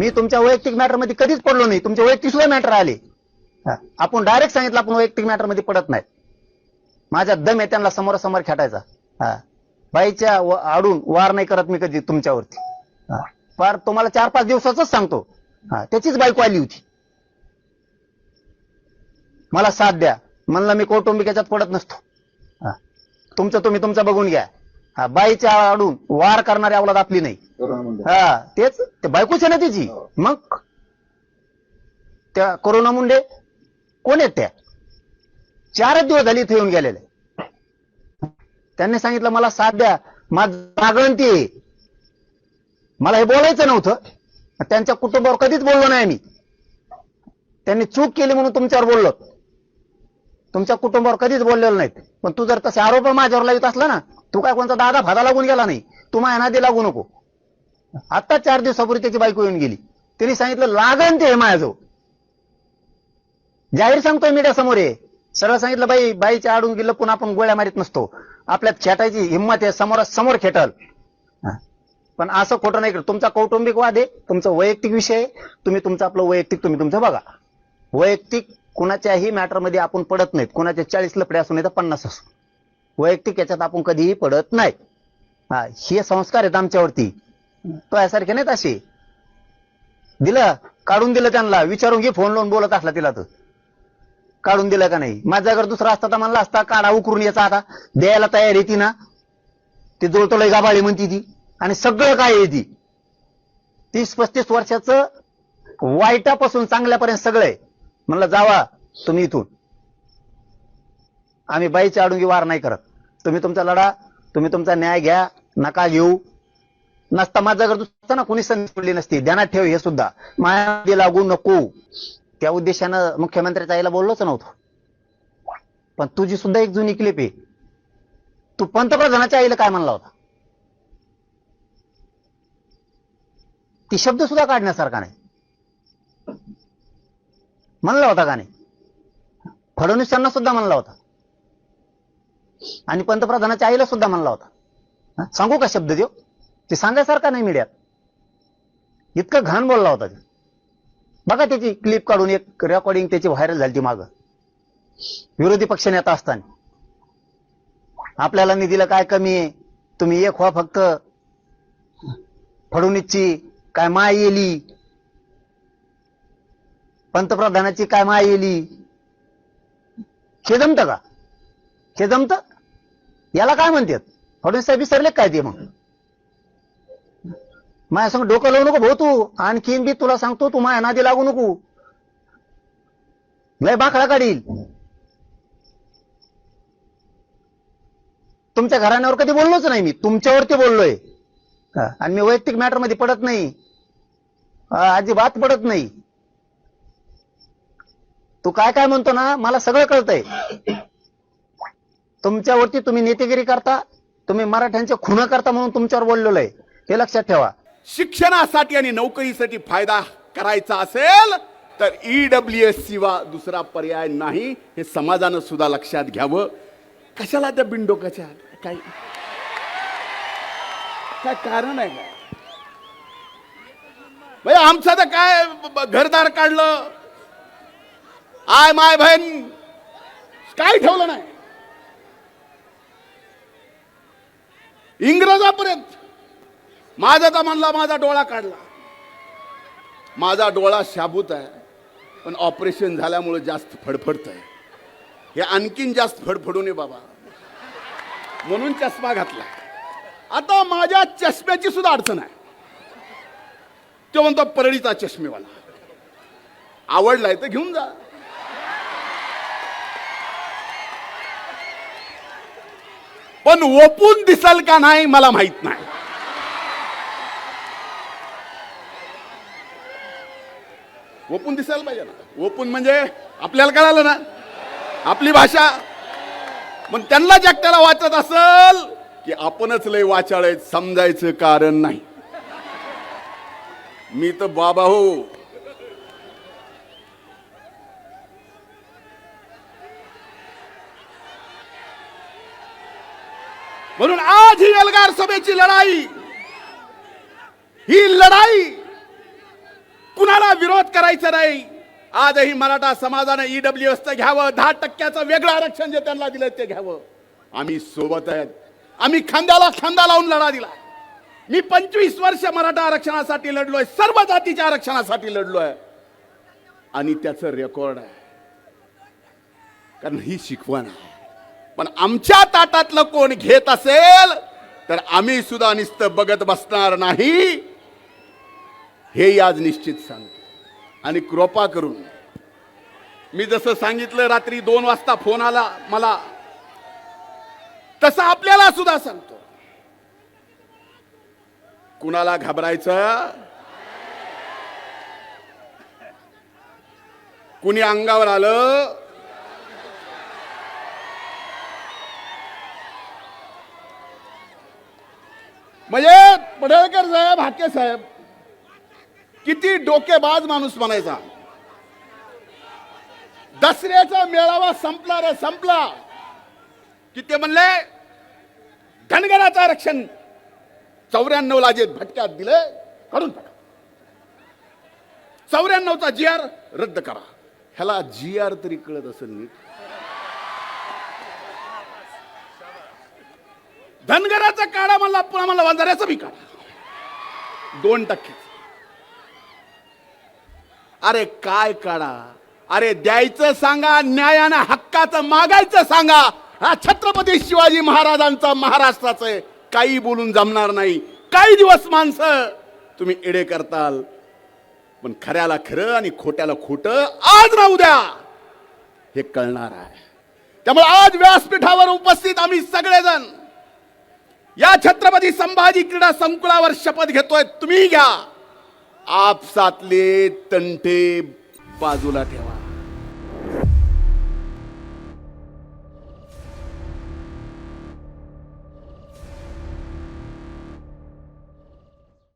मी तुमच्या वैयक्तिक मॅटरमध्ये कधीच पडलो नाही. तुमचे वैयक्तिक सुद्धा मॅटर आले. आपण डायरेक्ट सांगितलं आपण वैयक्तिक मॅटरमध्ये पडत नाही. माझ्या दम आहे त्यांना समोरासमोर खेटायचा. हा. बाईच्या आडून वार नाही करत मी कधी तुमच्यावरती. हा. फार तुम्हाला चार पाच दिवसाच सांगतो. हा. त्याचीच बायको आली होती. मला साथ द्या. म्हणलं मी कौटुंबिक याच्यात पडत नसतो. हा. तुमचं तुम्ही तुमचं बघून घ्या. हा बाईच्या आडून वार करणारी अवलाद आपली नाही. हा तेच ते बायकोच आहे ना तिची. मग? त्या कोरोना मुंडे कोण आहेत त्या? चारच दिवस झाली इथे येऊन गेलेले. त्यांनी सांगितलं मला साथ द्या. माझ ती. मला हे बोलायचं नव्हतं. त्यांच्या कुटुंबावर कधीच बोललो नाही मी. त्यांनी चूक केली म्हणून तुमच्यावर बोललो. तुमच्या कुटुंबावर कधीच बोललेलं नाहीत. पण तू जर तसे आरोप माझ्यावर लावित असला ना तू काय कोणता दादा फादा लागून गेला नाही. तू माझ्या नादी लागू नको. आता चार दिवसापूर्वी त्याची बायको येऊन गेली. तिने सांगितलं लागण ते आहे माझ्याजवळ जाहीर सांगतोय मीडिया समोर आहे सरळ सांगितलं बाई बाईच्या आडून गेलं पुन्हा आपण गोळ्या मारीत नसतो. आपल्यात खेटायची हिंमत आहे समोरासमोर समोर खेटल. पण असं खोटं नाही करत तुमचा कौटुंबिक वाद आहे तुमचा वैयक्तिक विषय आहे. तुम्ही तुमचं आपलं वैयक्तिक तुम्ही तुमचं बघा. वैयक्तिक कुणाच्याही मॅटरमध्ये आपण पडत नाहीत. कुणाच्या चाळीस लपडे असू नाही तर पन्नास असू. वैयक्तिक याच्यात आपण कधीही पडत नाही हा हे संस्कार आहेत आमच्यावरती. तो यासारखे नाहीत असे. दिलं काढून दिलं त्यांना. विचारून घे फोन लावून बोलत असला तिला तर. काढून दिलं का नाही? माझ्या घर दुसरा असता तर म्हणला असता काढा उकरून याचा आता. द्यायला तयार आहे ती ना. ती जोडतोलय गाबाळी म्हणती ती. आणि सगळं काय आहे ती? तीस पस्तीस वर्षाचं वाईटापासून चांगल्यापर्यंत सगळं आहे. म्हणलं जावा तुम्ही इथून. आम्ही बाईच्या आडून वार नाही करत. तुम्ही तुमचा लढा तुम्ही तुमचा न्याय घ्या नका घेऊ. नसता माझा गरज दुसरा ना कोणी संधी सोडली नसती. ध्यानात ठेव हे सुद्धा. माया लागू नको. त्या उद्देशानं मुख्यमंत्र्याच्या आईला बोललोच नव्हतं. पण तुझी सुद्धा एक जुनी क्लिप आहे. तू पंतप्रधानाच्या आईला काय म्हणला होता? ती शब्द सुद्धा काढण्यासारखा नाही. म्हणला होता का नाही? फडणवीसांना सुद्धा म्हणला होता. आणि पंतप्रधानाच्या आईला सुद्धा म्हणला होता. सांगू का शब्द देव ते सांगायसारखा नाही मीडियात इतकं घाण बोलला होता ते. बघा त्याची क्लिप काढून एक रेकॉर्डिंग त्याची व्हायरल झाली ती मागं. विरोधी पक्ष नेता असताना. आपल्याला निधीला काय कमी आहे? तुम्ही एक व्हा फक्त. फडणवीसची काय माय येली? पंतप्रधानाची काय माय येली? हे जमतं का? हे जमतं याला काय म्हणतात? फडणवीस साहेब विसरले काय ते मग? माझ्या संग डोकं लावू नको भाऊ तू. आणखीन बी तुला सांगतो तू माझ्या नादी लागू नको. लय बाखळा काढील. तुमच्या घराण्यावर कधी बोललोच नाही मी. तुमच्यावरती बोललोय. आणि मी वैयक्तिक मॅटरमध्ये पडत नाही. अजिबात पडत नाही. तू काय काय म्हणतो ना मला सगळं कळतंय. तुमच्यावरती तुम्ही नेतेगिरी करता तुम्ही मराठ्यांचे खुणं करता म्हणून तुमच्यावर बोललेलो आहे. हे लक्षात ठेवा. शिक्षणासाठी आणि नोकरीसाठी फायदा करायचा असेल तर E ईडब्ल्यू एस शिवा दुसरा पर्याय नाही. हे समाजानं सुद्धा लक्षात घ्यावं. कशाला त्या बिंडोकाच्या काय काय कारण आहे का? म्हणजे आमचं तर काय घरदार काढलं आय माय बहीण. काय ठेवलं नाही? इंग्रजापर्यंत. माझा तर म्हणला माझा डोळा काढला. माझा डोळा शाबूत आहे पण ऑपरेशन झाल्यामुळे जास्त फडफडत आहे हे आणखीन जास्त फडफडू नये बाबा. म्हणून चष्मा घातला. आता माझ्या चष्म्याची सुद्धा अडचण आहे. तो म्हणतो परळीचा चष्मेवाला. आवडलाय तर घेऊन जा. पण ओपून दिसल का नाही मला माहीत नाही. ओपून दिसायला पाहिजे ना. ओपून म्हणजे आपल्याला कळालं ना. आपली भाषा. मग त्यांना जगताला वाचत असल की आपणच लय वाचाळ समजायचं कारण नाही. मी तर बाबा हो. म्हणून आज ही एल्गार सभेची लढाई ही लढाई विरोध करायचा नाही. आजही मराठा समाजाने ईडब्ल्यू एस घ्यावं दहा टक्क्याचं वेगळं आरक्षण जे त्यांना दिलं ते घ्यावं. आम्ही सोबत आहेत. आम्ही खांद्याला खांदा लावून लढा दिला मी पंचवीस वर्ष मराठा आरक्षणासाठी लढलोय सर्व जातीच्या आरक्षणासाठी लढलोय. आणि त्याचं रेकॉर्ड आहे. कारण ही शिकवण आहे. पण आमच्या ताटातलं कोण घेत असेल तर आम्ही सुद्धा नुसतं बघत बसणार नाही. हे आज निश्चित सांगतो. आणि कृपा करून मी जसं सांगितलं रात्री दोन वाजता फोन आला मला तसं आपल्याला सुद्धा सांगतो. कुणाला घाबरायचं? कुणी अंगावर आलं? म्हणजे पडळकर साहेब हाके साहेब किती डोकेबाज माणूस म्हणायचा. दसऱ्याचा मेळावा संपला रे संपला. कि ते म्हणले धनगराचं आरक्षण चौऱ्याण्णव ला जे भटक्यात दिले काढून टाका. चौऱ्याण्णवचा जी आर रद्द करा. ह्याला जी आर तरी कळत असेल नीट. धनगराचा काढा म्हणला पुन्हा म्हणला वंजाऱ्याचा बी काढा. दोन टक्के. अरे काय काढा? अरे द्यायचं सांगा न्यायानं हक्काचं मागायचं सांगा. हा छत्रपती शिवाजी महाराजांचा महाराष्ट्राचं आहे. काही बोलून जमणार नाही. काही दिवस माणसं. तुम्ही एडे करताल. पण खऱ्याला खरं आणि खोट्याला खोटं आज ना उद्या हे कळणार आहे. त्यामुळे आज व्यासपीठावर उपस्थित आम्ही सगळेजण या छत्रपती संभाजी क्रीडा संकुलावर शपथ घेतोय तुम्ही घ्या. आपसातले तंटे बाजूला ठेवा.